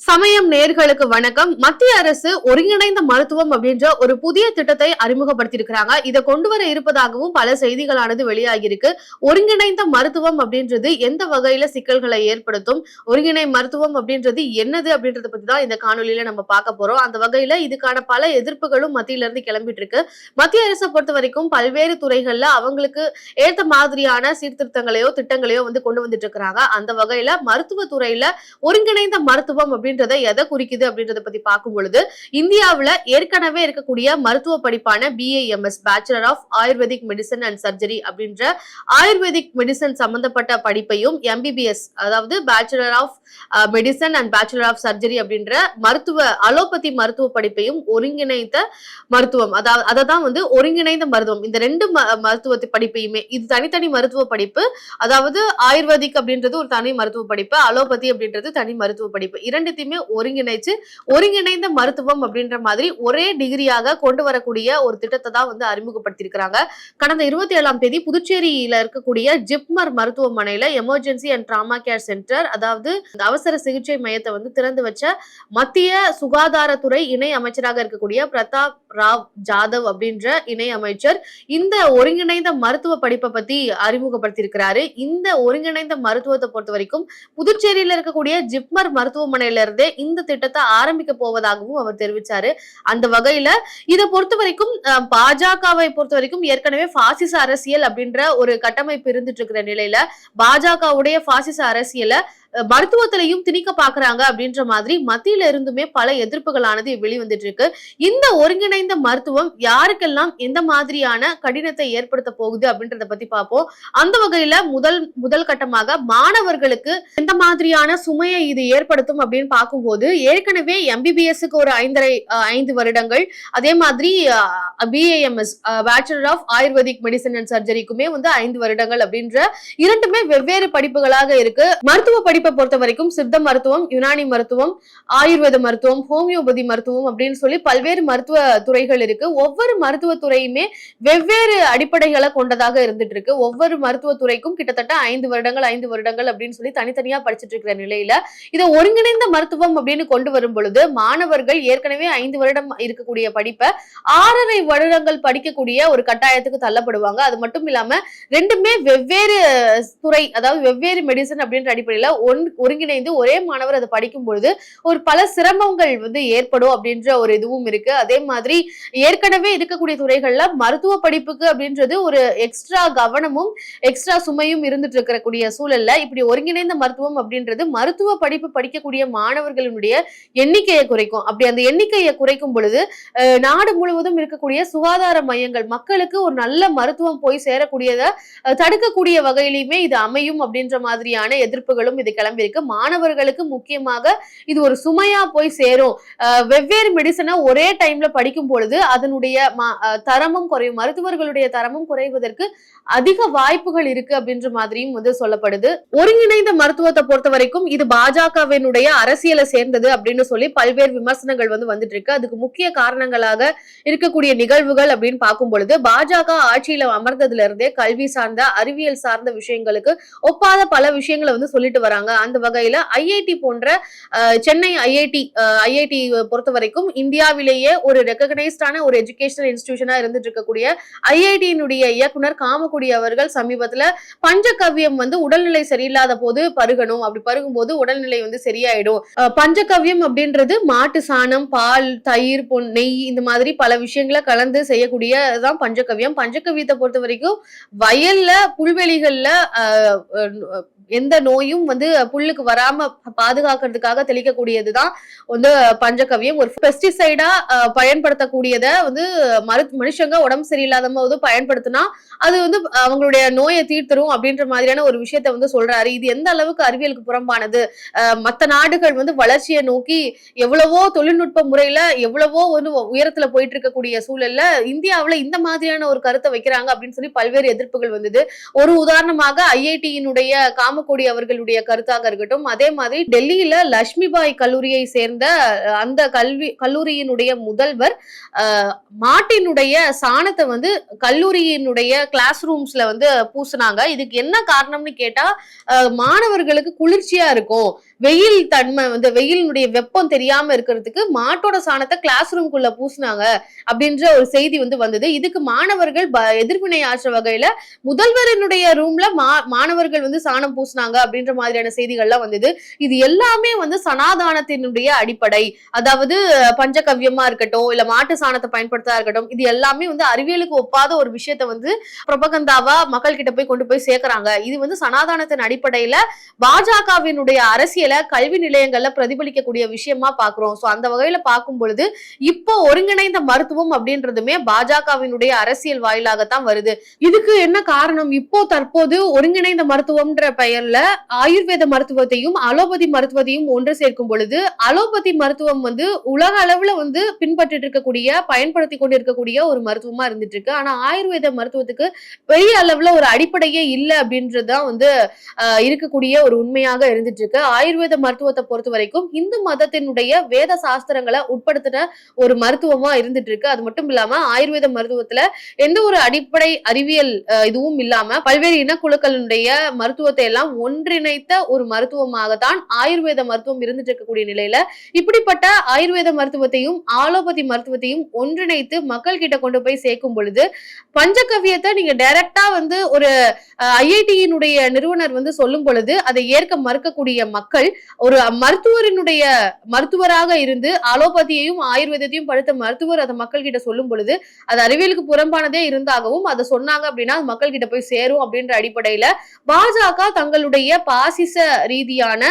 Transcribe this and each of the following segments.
சமயம் நேர்களுக்கு வணக்கம். மத்திய அரசு ஒருங்கிணைந்த மருத்துவம் அப்படின்ற ஒரு புதிய திட்டத்தை அறிமுகப்படுத்தியிருக்கிறாங்க. இதை கொண்டு வர இருப்பதாகவும் பல செய்திகளானது வெளியாகியிருக்கு. ஒருங்கிணைந்த மருத்துவம் அப்படின்றது எந்த வகையில சிக்கல்களை ஏற்படுத்தும்? ஒருங்கிணை மருத்துவம் அப்படின்றது என்னது அப்படின்றத பத்தி தான் இந்த காணொலியில நம்ம பார்க்க போறோம். அந்த வகையில இதுக்கான பல எதிர்ப்புகளும் மத்தியில இருந்து கிளம்பிட்டு இருக்கு மத்திய அரசை பொறுத்த வரைக்கும் பல்வேறு துறைகள்ல அவங்களுக்கு ஏற்ற மாதிரியான சீர்திருத்தங்களையோ திட்டங்களையோ வந்து கொண்டு வந்துட்டு இருக்கிறாங்க அந்த வகையில மருத்துவ துறையில ஒருங்கிணைந்த மருத்துவம் அப்படின்னு அப்படின்றத எதை குறிக்குது அப்படின்றத பத்தி பார்க்கும் பொழுது இந்தியாவில் ஏற்கனவே இருக்கக்கூடிய மருத்துவ படிப்பான BAMS bachelor of ayurvedic medicine and surgery அப்படின்ற ஆயுர்வேதிக் மெடிசன் சம்பந்தப்பட்ட படிப்பையும் எம்பிபிஎஸ் அதாவது bachelor of medicine and bachelor of surgery அப்படின்ற மருத்துவ அலோபதி மருத்துவ படிப்பையும் ஒருங்கிணைந்த மருத்துவம். அதாவது அதை தான் வந்து ஒருங்கிணைந்த மருத்துவம். இந்த ரெண்டு மருத்துவ படிப்பையுமே இது தனித்தனி மருத்துவ படிப்பு. அதாவது ஆயுர்வேதிக் அப்படின்றது ஒரு தனி மருத்துவ படிப்பு அலோபதி அப்படின்றது தனி மருத்துவ படிப்பு. இரண்டு அனைத்தையுமே ஒருங்கிணைச்சு ஒருங்கிணைந்த மருத்துவம் அப்படின்ற மாதிரி ஒரே டிகிரியாக கொண்டு வரக்கூடிய ஒரு திட்டத்தை தான் வந்து அறிமுகப்படுத்தியிருக்கிறாங்க. கடந்த இருபத்தி ஏழாம் தேதி புதுச்சேரியில இருக்கக்கூடிய ஜிப்மர் மருத்துவமனையில emergency and trauma care centre அதாவது அவசர சிகிச்சை மையத்தை வந்து திறந்து வச்ச மத்திய சுகாதாரத்துறை இணை அமைச்சராக இருக்கக்கூடிய பிரதாப் ராவ் ஜாதவ் அப்படின்ற இணை அமைச்சர் இந்த ஒருங்கிணைந்த மருத்துவ படிப்பை பத்தி அறிமுகப்படுத்தியிருக்கிறாரு. இந்த ஒருங்கிணைந்த மருத்துவத்தை பொறுத்த வரைக்கும் புதுச்சேரியில இருக்கக்கூடிய ஜிப்மர் மருத்துவமனையில இருந்தே இந்த திட்டத்தை ஆரம்பிக்க போவதாகவும் அவர் தெரிவிச்சாரு. அந்த வகையில இதை பொறுத்த வரைக்கும் அஹ், பாஜகவை பொறுத்த வரைக்கும் ஏற்கனவே பாசிச அரசியல் அப்படின்ற ஒரு கட்டமைப்பு இருந்துட்டு இருக்கிற நிலையில பாஜகவுடைய பாசிச அரசியலை மருத்துவத்திலையும் திணிக்க பாக்குறாங்க அப்படின்ற மாதிரி மத்தியில இருந்துமே பல எதிர்ப்புகளானது வெளிவந்துட்டு இருக்கு இந்த ஒருங்கிணைந்த மருத்துவம் யாருக்கெல்லாம் எந்த மாதிரியான கடினத்தை ஏற்படுத்த போகுது அப்படின்றத பத்தி பார்ப்போம் அந்த வகையில முதல் முதல் கட்டமாக மாணவர்களுக்கு எந்த மாதிரியான சுமையை இது ஏற்படுத்தும் அப்படின்னு பார்க்கும்போது ஏற்கனவே எம்பிபிஎஸ்க்கு ஒரு ஐந்தரை ஐந்து வருடங்கள் அதே மாதிரி BAMS bachelor of ayurvedic medicine and சர்ஜரிக்குமே வந்து ஐந்து வருடங்கள் அப்படின்ற இரண்டுமே வெவ்வேறு படிப்புகளாக இருக்கு. மருத்துவ படிப்பு பொறுத்த வரைக்கும் சித்த மருத்துவம் யுனானி மருத்துவம் ஆயுர்வேத மருத்துவம் ஹோமியோபதி மருத்துவம் அப்படின்னு சொல்லி பல்வேறு மருத்துவ துறைகள் இருக்கு. ஒவ்வொரு மருத்துவ துறையுமே வெவ்வேறு அடிப்படைகளை கொண்டதாக இருந்துட்டு இருக்கு. ஒவ்வொரு மருத்துவ துறைக்கும் கிட்டத்தட்ட ஐந்து வருடங்கள் ஐந்து வருடங்கள் அப்படின்னு சொல்லி தனித்தனியா படிச்சுட்டு இருக்கிற நிலையில இதை ஒருங்கிணைந்த மருத்துவம் அப்படின்னு கொண்டு வரும் பொழுது மாணவர்கள் ஏற்கனவே ஐந்து வருடம் இருக்கக்கூடிய படிப்பை ஆறரை வருடங்கள் படிக்கக்கூடிய ஒரு கட்டாயத்துக்கு தள்ளப்படுவாங்க. அது மட்டும் இல்லாம ரெண்டுமே வெவ்வேறு துறை அதாவது வெவ்வேறு மெடிசன் அப்படின்ற அடிப்படையில ஒன் ஒருங்கிணைந்து ஒரே மாணவர் அதை படிக்கும் பொழுது ஒரு பல சிரமங்கள் வந்து ஏற்படும் அப்படின்ற ஒரு இதுவும் இருக்கு. அதே மாதிரி ஏற்கனவே இருக்கக்கூடிய துறைகள்ல மருத்துவ படிப்புக்கு அப்படின்றது ஒரு எக்ஸ்ட்ரா கவனமும் எக்ஸ்ட்ரா சுமையும் இருந்துட்டு இருக்கக்கூடிய சூழல்ல இப்படி ஒருங்கிணைந்த மருத்துவம் அப்படின்றது மருத்துவ படிப்பு படிக்கக்கூடிய மாணவர்களுடைய எண்ணிக்கையை குறைக்கும். அப்படி அந்த எண்ணிக்கையை குறைக்கும் பொழுது நாடு முழுவதும் இருக்கக்கூடிய சுகாதார மையங்கள் மக்களுக்கு ஒரு நல்ல மருத்துவம் போய் சேரக்கூடியதை தடுக்கக்கூடிய வகையிலுமே இது அமையும் அப்படின்ற மாதிரியான எதிர்ப்புகளும் இது கிளம்பியிருக்கு. மாணவர்களுக்கு முக்கியமாக இது ஒரு சுமையா போய் சேரும். வெவ்வேறு மெடிசனை ஒரே டைம்ல படிக்கும் பொழுது அதனுடைய தரமும் குறையும். மருத்துவர்களுடைய தரமும் குறைவதற்கு அதிக வாய்ப்புகள் இருக்கு அப்படின்ற மாதிரியும் வந்து சொல்லப்படுது. ஒருங்கிணைந்த மருத்துவத்தை பொறுத்த வரைக்கும் இது பாஜகவினுடைய அரசியலை சேர்ந்தது அப்படின்னு சொல்லி பல்வேறு விமர்சனங்கள் வந்து வந்துட்டு இருக்கு. அதுக்கு முக்கிய காரணங்களாக இருக்கக்கூடிய நிகழ்வுகள் அப்படின்னு பார்க்கும் பொழுது பாஜக ஆட்சியில அமர்ந்ததுல இருந்தே கல்வி சார்ந்த அறிவியல் சார்ந்த விஷயங்களுக்கு ஒப்பாத பல விஷயங்களை வந்து சொல்லிட்டு வராங்க. அந்த வகையில ஐஐடி போன்ற சென்னை ஐஐடி ஐஐடி பொறுத்த வரைக்கும் இந்தியாவிலேயே ஒரு ரெக்கக்னைஸ்டான ஒரு எஜுகேஷனல் இன்ஸ்டிடியூஷனா இருந்துட்டு இருக்கக்கூடிய ஐஐடியினுடைய இயக்குனர் காமக்குடி அவர்கள் சமீபத்துல பஞ்சகவ்யம் வந்து உடல்நிலை சரியில்லாத போது பருகணும். அப்படி பருகும்போது உடல்நிலை வந்து சரியாயிடும். பஞ்சகவ்யம் அப்படின்றது மாட்டு சாணம் பால் தயிர் பொன் நெய் இந்த மாதிரி பல விஷயங்களை கலந்து செய்யக்கூடியதான் பஞ்சகவ்யம். பஞ்சகவ்யத்தை பொறுத்த வரைக்கும் வயல்ல புல்வெளிகள்ல எந்த நோயும் வந்து புல்லுக்கு வராம பாதுகாக்கிறதுக்காக தெளிக்கக்கூடியதுதான் வந்து பஞ்சகவியம். ஒரு பெஸ்டிசைடா பயன்படுத்தக்கூடியத வந்து மரு மனுஷங்க உடம்பு சரியில்லாத போது பயன்படுத்தினா அது வந்து அவங்களுடைய நோயை தீர்த்தரும் அப்படின்ற மாதிரியான ஒரு விஷயத்த வந்து சொல்றாரு. இது எந்த அளவுக்கு அறிவியலுக்கு புறம்பானது? மற்ற மத்த நாடுகள் வந்து வளர்ச்சியை நோக்கி எவ்வளவோ தொழில்நுட்ப முறையில எவ்வளவோ வந்து உயரத்துல போயிட்டு இருக்கக்கூடிய சூழல்ல இந்தியாவுல இந்த மாதிரியான ஒரு கருத்தை வைக்கிறாங்க அப்படின்னு சொல்லி பல்வேறு எதிர்ப்புகள் வந்தது. ஒரு உதாரணமாக ஐஐடியினுடைய காமக்கோடி அவர்களுடைய கருத்தாக இருக்கட்டும். அதே மாதிரி டெல்லியில லட்சுமிபாய் கல்லூரியை சேர்ந்த அந்த கல்வி கல்லூரியினுடைய முதல்வர் மாட்டினுடைய சாணத்தை வந்து கல்லூரியினுடைய கிளாஸ் ரூம்ஸ்ல வந்து பூசுனாங்க. இதுக்கு என்ன காரணம்னு கேட்டா மாணவர்களுக்கு குளிர்ச்சியா இருக்கும். வெயில் தன்மை வந்து வெயிலினுடைய வெப்பம் தெரியாம இருக்கிறதுக்கு மாட்டோட சாணத்தை கிளாஸ் ரூம்குள்ள பூசினாங்க அப்படின்ற ஒரு செய்தி வந்து வந்தது. இதுக்கு மாணவர்கள் எதிர்வினை ஆற்ற வகையில முதல்வரினுடைய ரூம்ல மா மாணவர்கள் வந்து சாணம் பூசினாங்க அப்படின்ற மாதிரியான செய்திகள்லாம் வந்தது. இது எல்லாமே வந்து சனாதானத்தினுடைய அடிப்படை. அதாவது பஞ்சகவ்யமா இருக்கட்டும் இல்ல மாட்டு சாணத்தை பயன்படுத்தா இருக்கட்டும் இது எல்லாமே வந்து அறிவியலுக்கு ஒப்பாத ஒரு விஷயத்த வந்து பிரபகந்தாவா மக்கள் கிட்ட போய் கொண்டு போய் சேர்க்கிறாங்க. இது வந்து சனாதானத்தின் அடிப்படையில பாஜகவினுடைய அரசியல் கல்வி நிலையங்கள்ல பிரதிபலிக்கக்கூடிய விஷயமா பாக்குறோம். சோ அந்த வகையில பார்க்கும் பொழுது இப்போ ஒருங்கிணைந்த மருத்துவம் அப்படின்றதுமே பாஜகவினுடைய அரசியல் வாயிலாகத்தான் வருது. இதுக்கு என்ன காரணம்? இப்போ தற்போது ஒருங்கிணைந்த மருத்துவம்ன்ற பெயர்ல ஆயுர்வேத மருத்துவத்தையும் அலோபதி மருத்துவத்தையும் ஒன்று சேர்க்கும் பொழுது அலோபதி மருத்துவம் வந்து உலக அளவுல வந்து பின்பற்றிட்டு இருக்கக்கூடிய பயன்படுத்தி கொண்டு இருக்கக்கூடிய ஒரு மருத்துவமா இருந்துட்டு இருக்கு ஆனா ஆயுர்வேத மருத்துவத்துக்கு பெரிய அளவுல ஒரு அடிப்படையே இல்லை அப்படின்றதுதான் வந்து இருக்கக்கூடிய ஒரு உண்மையாக இருந்துட்டு இருக்கு ஆயுர்வேத மருத்துவத்தை பொறுத்த வரைக்கும் இந்து மதத்தினுடைய வேத சாஸ்திரங்களை உட்படுத்தின ஒரு மருத்துவமா இருந்துட்டு இருக்கு. அது மட்டும் இல்லாம ஆயுர்வேத மருத்துவத்துல எந்த ஒரு அடிப்படை அறிவியல் இதுவும் இல்லாம பல்வேறு இனக்குழுக்களினுடைய மருத்துவத்தை எல்லாம் ஒன்றிணைத்த ஒரு மருத்துவமாக தான் ஆயுர்வேத மருத்துவம் இருந்துட்டு இருக்கக்கூடிய நிலையில இப்படிப்பட்ட ஆயுர்வேத மருத்துவத்தையும் ஆலோபதி மருத்துவத்தையும் ஒன்றிணைத்து மக்கள் கிட்ட கொண்டு போய் சேர்க்கும் பொழுது பஞ்சகவியத்தை நீங்க டைரக்டா வந்து ஒரு ஐஐடியினுடைய நிறுவனர் வந்து சொல்லும் பொழுது அதை ஏற்க மறுக்கக்கூடிய மக்கள் ஒரு மருத்துவரினுடைய மருத்துவராக இருந்து அலோபதியையும் ஆயுர்வேதத்தையும் படித்த மருத்துவர் அதை மக்கள் கிட்ட சொல்லும் பொழுது அது அறிவியலுக்கு புறம்பானதே இருந்தாகவும் அதை சொன்னாங்க அப்படின்னா அது மக்கள் கிட்ட போய் சேரும் அப்படின்ற அடிப்படையில பாஜக தங்களுடைய பாசிச ரீதியான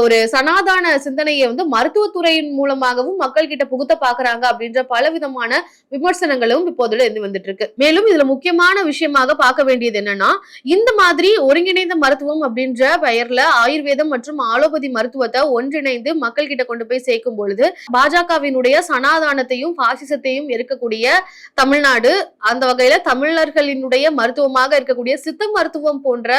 ஒரு சனாதான சிந்தனையை வந்து மருத்துவத்துறையின் மூலமாகவும் மக்கள் கிட்ட புகுத்த பாக்குறாங்க அப்படின்ற பலவிதமான விமர்சனங்களும் இப்போதுல இருந்து வந்துட்டு இருக்கு மேலும் இதுல முக்கியமான விஷயமாக பார்க்க வேண்டியது என்னன்னா இந்த மாதிரி ஒருங்கிணைந்த மருத்துவம் அப்படின்ற பெயர்ல ஆயுர்வேதம் மற்றும் ஆலோபதி மருத்துவத்தை ஒன்றிணைந்து மக்கள் கிட்ட கொண்டு போய் சேர்க்கும் பொழுது பாஜகவினுடைய சனாதானத்தையும் பாசிசத்தையும் இருக்கக்கூடிய தமிழ்நாடு அந்த வகையில தமிழர்களினுடைய மருத்துவமாக இருக்கக்கூடிய சித்த மருத்துவம் போன்ற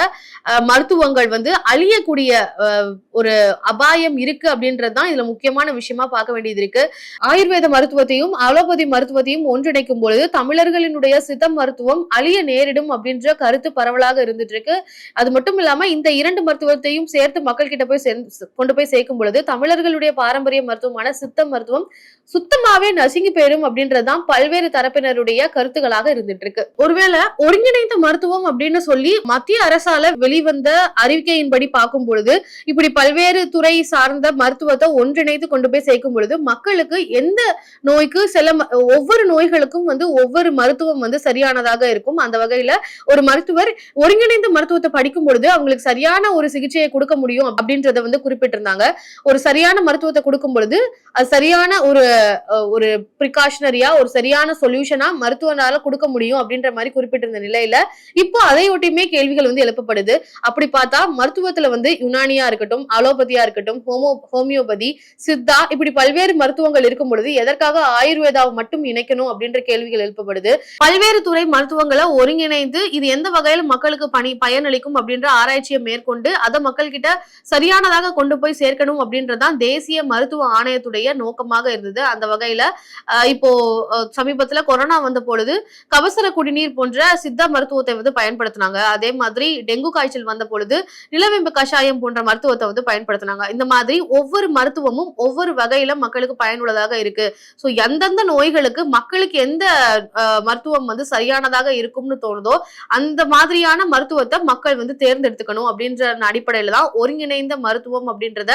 அஹ், மருத்துவங்கள் வந்து அழியக்கூடிய அஹ், ஒரு அபாயம் இருக்கு அப்படின்றதுதான் இதுல முக்கியமான விஷயமா பார்க்க வேண்டியது இருக்கு. ஆயுர்வேத மருத்துவத்தையும் அலோபதி மருத்துவத்தையும் ஒன்றிணைக்கும் பொழுது தமிழர்களினுடைய சித்த மருத்துவம் அழிய நேரிடும் அப்படின்ற கருத்து பரவலாக இருந்துட்டு இருக்கு. அது மட்டும் இல்லாம இந்த இரண்டு மருத்துவத்தையும் சேர்த்து மக்கள் கிட்ட போய் கொண்டு போய் சேர்க்கும் பொழுது தமிழர்களுடைய பாரம்பரிய மருத்துவமான சித்த மருத்துவம் சுத்தமாவே நசுங்கி போயிடும் அப்படின்றதுதான் பல்வேறு தரப்பினருடைய கருத்துக்களாக இருந்துட்டு இருக்கு. ஒருவேளை ஒருங்கிணைந்த மருத்துவம் அப்படின்னு சொல்லி மத்திய அரசால வெளிவந்த அறிவிக்கையின்படி பார்க்கும் பொழுது இப்படி பல்வேறு துறை சார்ந்த மருத்துவத்தை ஒன்றிணைத்து கொண்டு போய் சேர்க்கும் பொழுது மக்களுக்கு எந்த நோய்க்கு சில ஒவ்வொரு நோய்களுக்கும் வந்து ஒவ்வொரு மருத்துவம் வந்து சரியானதாக இருக்கும். அந்த வகையில ஒரு மருத்துவர் ஒருங்கிணைந்த மருத்துவத்தை படிக்கும் பொழுது அவங்களுக்கு சரியான ஒரு சிகிச்சையை கொடுக்க முடியும் அப்படின்றத வந்து குறிப்பிட்டிருந்தாங்க. ஒரு சரியான மருத்துவத்தை கொடுக்கும் பொழுது அது சரியான ஒரு ஒரு ப்ரிகாஷனரியா ஒரு சரியான சொல்யூஷனா மருத்துவனால கொடுக்க முடியும் அப்படின்ற மாதிரி குறிப்பிட்டிருந்த நிலையில இப்போ அதையொட்டியுமே கேள்விகள் வந்து எழுப்பப்படுது. அப்படி பார்த்தா மருத்துவத்துல வந்து யுனானியா இருக்கட்டும் அலோபதியா இருக்கட்டும் ஹோமோ ஹோமியோபதி சித்தா இப்படி பல்வேறு மருத்துவங்கள் இருக்கும் பொழுது எதற்காக ஆயுர்வேதாவை மட்டும் இணைக்கணும் அப்படின்ற கேள்விகள் எழுப்பப்படுது. பல்வேறு துறை மருத்துவங்களை ஒருங்கிணைந்து இது எந்த வகையில் மக்களுக்கு பணி பயனளிக்கும் அப்படின்ற ஆராய்ச்சியை மேற்கொண்டு அதை மக்கள் கிட்ட சரியானதாக கொண்டு போய் சேர்க்கணும் அப்படின்றதான் தேசிய மருத்துவ ஆணையத்துடைய நோக்கமாக இருந்தது. அந்த வகையில இப்போ சமீபத்துல கொரோனா வந்த பொழுது கபசர குடிநீர் போன்ற சித்த மருத்துவத்தை வந்து பயன்படுத்தினாங்க. அதே மாதிரி டெங்கு காய்ச்சல் வந்த பொழுது நிலவேம்பு கஷாயம் போன்ற மருத்துவத்தை வந்து பயன்படுத்தினாங்க. இந்த மாதிரி ஒவ்வொரு மருத்துவமும் ஒவ்வொரு வகையில மக்களுக்கு பயனுள்ளதாக இருக்கு. ஸோ எந்தெந்த நோய்களுக்கு மக்களுக்கு எந்த மருத்துவம் வந்து சரியானதாக இருக்கும்னு தோணுதோ அந்த மாதிரியான மருத்துவத்தை மக்கள் வந்து தேர்ந்தெடுத்துக்கணும் அப்படின்ற அடிப்படையில தான் ஒருங்கிணைந்த மருத்துவம் அப்படின்றத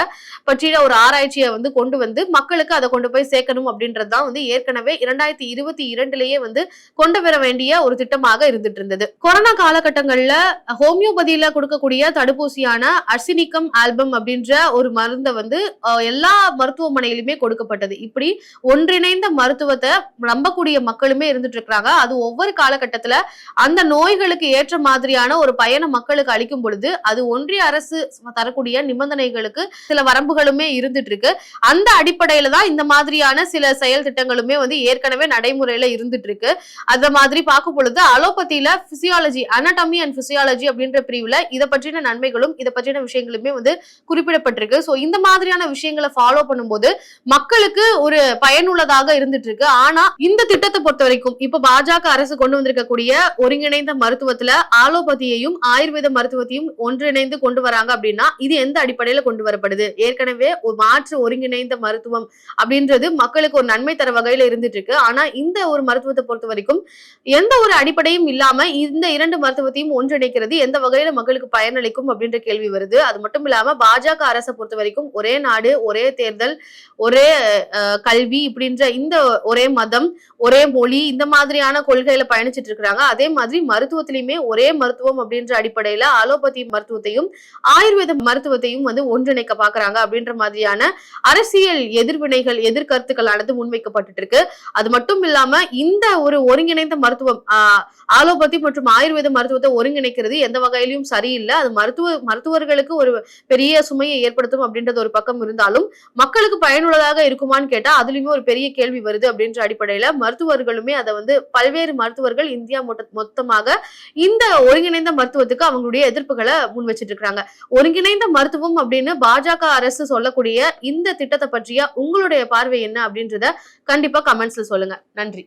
பற்றிய ஒரு ஆராய்ச்சியை வந்து கொண்டு வந்து மக்களுக்கு அதை கொண்டு போய் சேர்க்கணும் அப்படின்றது தான் வந்து ஏற்கனவே இரண்டாயிரத்தி இருபத்தி இரண்டுலயே வந்து கொண்டு வர வேண்டிய ஒரு திட்டமாக இருந்துட்டு இருந்தது கொரோனா காலகட்டங்கள்ல ஹோமியோபதியில கொடுக்கக்கூடிய தடுப்பூசியான அர்சினிக்கம் ஆல்பம் அப்படின்ற ஒரு மருந்தை வந்து எல்லா மருத்துவமனையிலுமே கொடுக்கப்பட்டது. இப்படி ஒன்றிணைந்த மருத்துவத்தை நம்பக்கூடிய மக்களுமே இருந்துட்டு இருக்கிறாங்க அது ஒவ்வொரு காலகட்டத்துல அந்த நோய்களுக்கு ஏற்ற மாதிரியான ஒரு பயனை மக்களுக்கு அளிக்கும் பொழுது அது ஒன்றிய அரசு தரக்கூடிய நிபந்தனைகளுக்கு சில வரம்புகளுமே இருந்துட்டு இருக்கு. அந்த அடிப்படையில தான் இந்த மாதிரியான சில செயல் திட்டங்களுமே வந்து ஏற்கனவே நடைமுறையில இருந்துட்டு இருக்கு. அந்த மாதிரி பார்க்கும் பொழுது அலோபதியில பிசியாலஜி அனடமி அண்ட் பிசியாலஜி அப்படின்ற பிரிவுல இதை பற்றின நன்மைகளும் இதை பற்றின விஷயங்களுமே வந்து குறிப்பிடப்பட்டிருக்கு. ஸோ இந்த மாதிரியான விஷயங்களை ஃபாலோ பண்ணும்போது மக்களுக்கு ஒரு பயனுள்ளதாக இருந்துட்டு இருக்கு ஆனா இந்த திட்டத்தை பொறுத்த வரைக்கும் இப்ப பாஜக அரசு கொண்டு வந்திருக்கக்கூடிய ஒருங்கிணைந்த மருத்துவத்துல ஆலோபதியையும் ஆயுர்வேத மருத்துவத்தையும் ஒன்றிணைந்து கொண்டு வராங்க அப்படின்னா இது எந்த அடிப்படையில கொண்டு வரப்படுது? ஏற்கனவே ஒரு மாற்று ஒருங்கிணைந்த மருத்துவம் அப்படின்றது மக்களுக்கு ஒரு நன்மை தர வகையில இருந்துட்டு இருக்கு ஆனா இந்த ஒரு மருத்துவத்தை பொறுத்த வரைக்கும் எந்த ஒரு அடிப்படையும் இல்லாம இந்த இரண்டு மருத்துவத்தையும் ஒன்றிணைக்கிறது எந்த வகையில மக்களுக்கு பயனளிக்கும் அப்படின்ற கேள்வி வருது. அது மட்டும் இல்லாம பாஜக பாஜக அரசை பொறுத்த வரைக்கும் ஒரே நாடு ஒரே தேர்தல் ஒரே கல்வி இப்படின்ற இந்த ஒரே மதம் ஒரே மொழி இந்த மாதிரியான கொள்கையில பயணிச்சிட்டு இருக்கிறாங்க. அதே மாதிரி மருத்துவத்திலையுமே ஒரே மருத்துவம் அப்படின்ற அடிப்படையில ஆலோபதி மருத்துவத்தையும் ஆயுர்வேத மருத்துவத்தையும் வந்து ஒன்றிணைக்க பாக்குறாங்க அப்படின்ற மாதிரியான அரசியல் எதிர்வினைகள் எதிர்கருத்துக்களானது முன்வைக்கப்பட்டு இருக்கு அது மட்டும் இல்லாம இந்த ஒரு ஒருங்கிணைந்த மருத்துவம் ஆலோபதி மற்றும் ஆயுர்வேத மருத்துவத்தை ஒருங்கிணைக்கிறது எந்த வகையிலும் சரியில்லை. அது மருத்துவ மருத்துவர்களுக்கு ஒரு பெரிய சுமையை ஏற்படுத்தும் அப்படின்றது ஒரு பக்கம் இருந்தாலும் மக்களுக்கு பயனுள்ளதாக இருக்குமான்னு கேட்டா அதுலயுமே ஒரு பெரிய கேள்வி வருது அப்படின்ற அடிப்படையில மருத்துவர்களுமே அதை வந்து பல்வேறு மருத்துவர்கள் இந்தியா மொத்தமாக இந்த ஒருங்கிணைந்த மருத்துவத்துக்கு அவங்களுடைய எதிர்ப்புகளை முன் வச்சிட்டு இருக்காங்க. ஒருங்கிணைந்த மருத்துவம் அப்படின்னு பாஜக அரசு சொல்லக்கூடிய இந்த திட்டத்தை பற்றிய உங்களுடைய பார்வை என்ன அப்படின்றத கண்டிப்பா கமெண்ட்ஸ்ல சொல்லுங்க. நன்றி.